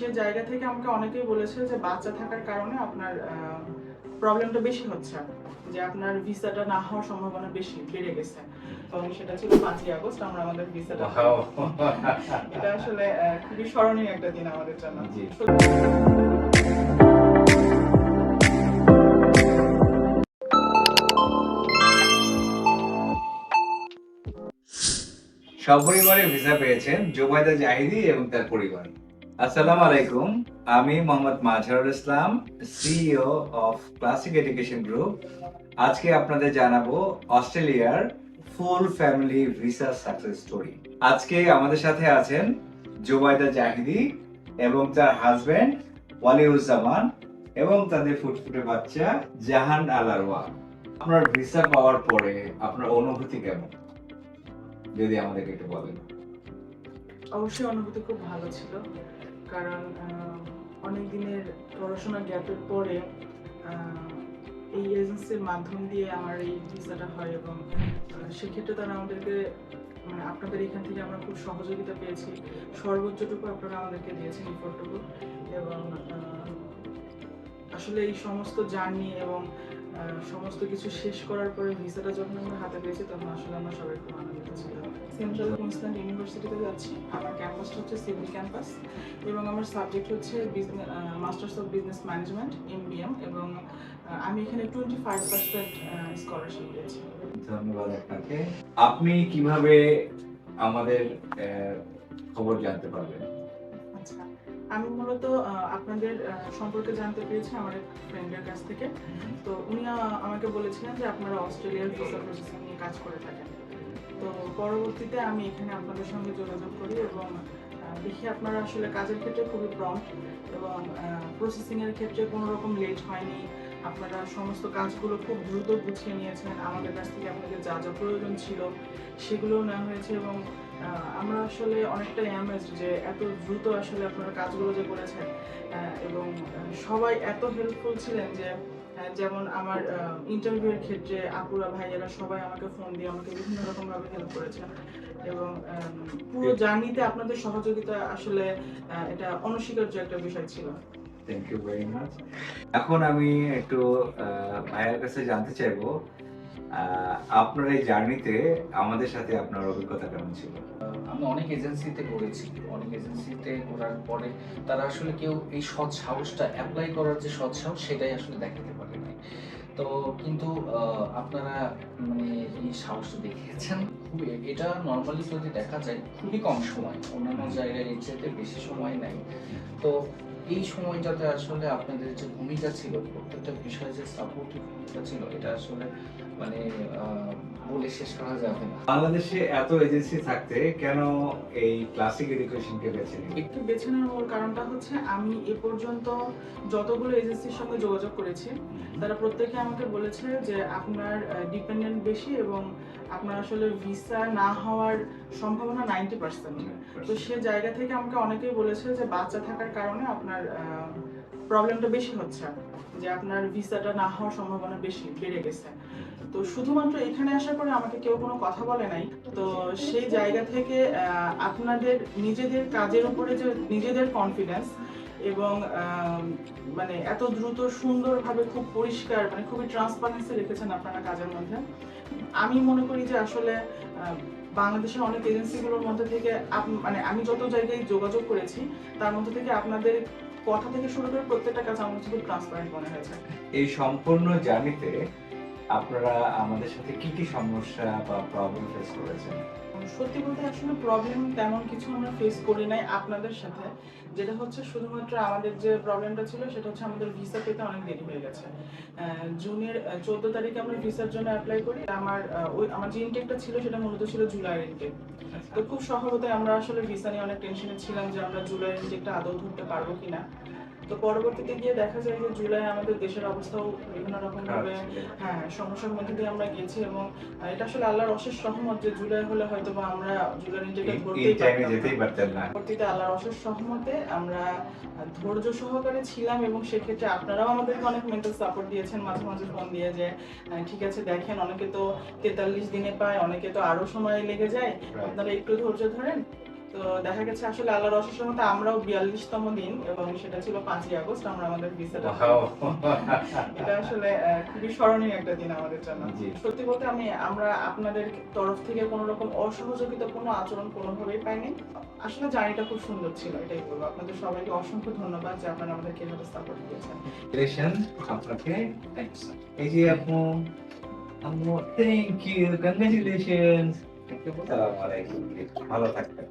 সে জায়গা থেকে আমাকে অনেকেই বলেছে যে বাচ্চা থাকার কারণে আপনার প্রবলেমটা বেশি হচ্ছে যে আপনার ভিসাটা না হওয়ার সম্ভাবনা বেশি বেড়ে গেছে। এবং সেটা ছিল পাঁচই আগস্ট আমরা আমাদের ভিসাটা এটা আসলে খুবই স্মরণীয় একটা দিন আমাদের জন্য। সপরিবারে ভিসা পেয়েছেন জোবাইদা জাহিদি এবং তার পরিবার। আসসালামু আলাইকুম। আমি Mohammad Mazharul Islam CEO of classic education group আজকে আপনাদের জানাব অস্ট্রেলিয়ার full family visa success story. আজকে আমাদের সাথে আছেন জুবাইদা জাহিদি এবং তার হাজবেন্ড ওয়ালিউজ্জামান এবং তাদের ফুটফুটে বাচ্চা জাহান আলারওয়া আপনার ভিসা পাওয়ার পরে আপনার অনুভূতি কেমন? যদি আমাদেরকে একটু বলেন। অবশ্যই অনুভূতি খুব ভালো ছিল। কারণ অনেক দিনের পড়াশোনা গ্যাপের পরে এই এজেন্সির মাধ্যম দিয়ে আমার এই ভিসাটা হয় এবং সেক্ষেত্রে তারা আমাদেরকে মানে আপনাদের এখান থেকে আমরা খুব সহযোগিতা পেয়েছি। সর্বোচ্চটুকু আপনারা আমাদেরকে দিয়েছেন ইফোর্টটুকু এবং আসলে এই সমস্ত জার্নি এবং সমস্ত কিছু শেষ করার পরে ভিসাটা যখন আমরা হাতে পেয়েছি, তখন আসলে আমরা সবাই খুব আনন্দিত সেন্ট্রাল কুইন্সল্যান্ড ইউনিভার্সিটিতে যাচ্ছি। আমার ক্যাম্পাসটা হচ্ছে সিভিল ক্যাম্পাস এবং আমার সাবজেক্ট হচ্ছে masters of business management MBM এবং আমি এখানে টোয়েন্টি ফাইভ পার্সেন্ট স্কলারশিপ পেয়েছি। ধন্যবাদ আপনাকে। আপনি কীভাবে আমাদের খবর জানতে পারবেন? আচ্ছা আমি মূলত আপনাদের সম্পর্কে জানতে পেরেছি আমার এক ফ্রেন্ডের কাছ থেকে। তো উনি আমাকে বলেছিলেন যে আপনারা অস্ট্রেলিয়ার ভিসা প্রসেসিং নিয়ে কাজ করে থাকেন। তো পরবর্তীতে আমি এখানে আপনাদের সঙ্গে যোগাযোগ করি এবং দেখি আপনারা আসলে কাজের ক্ষেত্রে খুবই প্রম্পট এবং প্রসেসিংয়ের ক্ষেত্রে কোনো রকম লেট হয়নি। আপনারা সমস্ত কাজগুলো খুব দ্রুত গুছিয়ে নিয়েছেন। আমাদের কাছ থেকে আপনাদের যা যা প্রয়োজন ছিল সেগুলোও নেওয়া হয়েছে এবং আমরা আসলে অনেকটা অ্যামেজ যে এত দ্রুত আসলে আপনারা কাজগুলো যে করেছেন। এবং সবাই এত হেল্পফুল ছিলেন যে যেমন আমার ইন্টারভিউয়ের ক্ষেত্রে আপুরা ভাইয়েরা সবাই আমাকে ফোন দিয়ে আমাকে বিভিন্ন রকম ভাবে হেল্প করেছেন। এবং পুরো জার্নিতে আপনাদের সহযোগিতা আসলে এটা অনস্বীকার্য একটা বিষয় ছিল। থ্যাংক ইউ ভেরি মাচ এখন আমি একটু ভাইয়ের কাছে জানতে চাইব আপনার এই জার্নিতে আমাদের সাথে আপনার অভিজ্ঞতা কেমন ছিল? আমি অনেক এজেন্সিতে করেছি। অনেক এজেন্সিতে করার পরে তারা আসলে কেউ এই সৎ সাহসটা অ্যাপ্লাই করার যে সৎ সাহস সেটাই আসলে দেখাতে পারে নাই তো কিন্তু আপনারা মানে এই সাহসটা দেখিয়েছেন। খুবই এটা নর্মালি যদি দেখা যায় খুবই কম সময়। অন্যান্য জায়গায় এর চাইতে বেশি সময় নেয় তো এই সময়টাতে আসলে আপনাদের যে ভূমিকা ছিল প্রত্যেকটা বিষয়ে যে সাপোর্টিভ ভূমিকা ছিল এটা আসলে মানে বলে শেষ করা যাবে না। বাংলাদেশে এত এজেন্সি থাকতে কেন এই ক্লাসিক এডুকেশনকে বেছে একটু বেছে নেওয়ার কারণটা হচ্ছে আমি এ পর্যন্ত যতগুলো এজেন্সির সঙ্গে যোগাযোগ করেছি তারা প্রত্যেকে আমাকে বলেছে যে আপনার ডিপেন্ডেন্ট বেশি এবং আপনার আসলে ভিসা না হওয়ার সম্ভাবনা নাইনটি পার্সেন্ট তো সে জায়গা থেকে আমাকে অনেকেই বলেছে যে বাচ্চা থাকার কারণে আপনার প্রবলেমটা বেশি হচ্ছে, যে আপনার ভিসাটা না হওয়ার সম্ভাবনা বেশি, বেড়ে গেছে। তো শুধুমাত্র এখানে আসার পরে আমাকে কেউ কোনো কথা বলে নাই। তো সেই জায়গা থেকে আপনাদের নিজেদের কাজের উপরে যে নিজেদের কনফিডেন্স এবং মানে এত দ্রুত সুন্দরভাবে খুব পরিষ্কার মানে খুবই ট্রান্সপারেন্সি রেখেছেন আপনারা কাজের মধ্যে। আমি মনে করি যে আসলে বাংলাদেশের অনেক এজেন্সিগুলোর মধ্যে থেকে মানে আমি যত জায়গায় যোগাযোগ করেছি, তার মধ্যে থেকে আপনাদের কথা থেকে শুরু করে প্রত্যেকটা কাজ আমার কাছে খুব ট্রান্সপারেন্ট মনে হয়েছে। এই সম্পূর্ণ জার্নিতে আপনারা আমাদের সাথে কি কি সমস্যা বা প্রবলেম ফেস করেছেন? সত্যি বলতে আসলে প্রবলেম তেমন কিছু আমরা ফেস করি নাই আপনাদের সাথে। যেটা হচ্ছে শুধুমাত্র আমাদের যে প্রবলেমটা ছিল সেটা হচ্ছে আমাদের ভিসা পেতে অনেক দেরি হয়ে গেছে। জুনের চোদ্দ তারিখে আমরা ভিসার জন্য অ্যাপ্লাই করি। আমার ওই আমার যে ইনটেকটা ছিল সেটা মূলত ছিল জুলাইয়ের ইনটেক তো খুব সহজতে আমরা আসলে ভিসা নিয়ে অনেক টেনশনে ছিলাম যে আমরা জুলাইয়ের ইনটেকটা আদৌ ধরতে পারব কিনা। তো পরবর্তীতে গিয়ে দেখা যায় যে জুলাই আমাদের দেশের অবস্থাও বিভিন্ন রকম ভাবে হ্যাঁ সমস্যার মধ্যে দিয়ে আমরা গেছি এবং এটা আসলে আল্লাহর অশেষ রহমত যে জুলাই হলে হয়তো বা আমরা জুলাই নিজেকে ধরতেই পারতাম না। পরবর্তীতে আল্লাহর অশেষ সহমতে আমরা ধৈর্য সহকারে ছিলাম এবং সেক্ষেত্রে আপনারাও আমাদেরকে অনেক মেন্টাল সাপোর্ট দিয়েছেন মাঝে মাঝে ফোন দিয়ে যে ঠিক আছে দেখেন অনেকে তো তেতাল্লিশ দিনে পায় অনেকে তো আরও সময় লেগে যায়। আপনারা একটু ধৈর্য ধরেন তো দেখা গেছে আসলে আল্লাহর অশেষ রহমতে আমরাও বিয়াল্লিশতম দিন এবং সেটা ছিল পাঁচই আগস্ট আমরা আমাদের ভিসাটা এটা আসলে খুবই স্মরণীয় একটা দিন আমাদের জন্য। সত্যি বলতে আমি আমরা আপনাদের তরফ থেকে কোনো রকম অসহযোগিতা কোনো আচরণ কোনোভাবেই পাইনি। আসলে জার্নিটা খুব সুন্দর ছিল এটাই বলব। আপনাদের সবাইকে অসংখ্য ধন্যবাদ যে আপনারা আমাদেরকে এভাবে সাপোর্ট আপনাকে। এই যে আপু আম্মু থ্যাংক ইউ কংগ্রেচুলেশনস ভালো থাকবেন।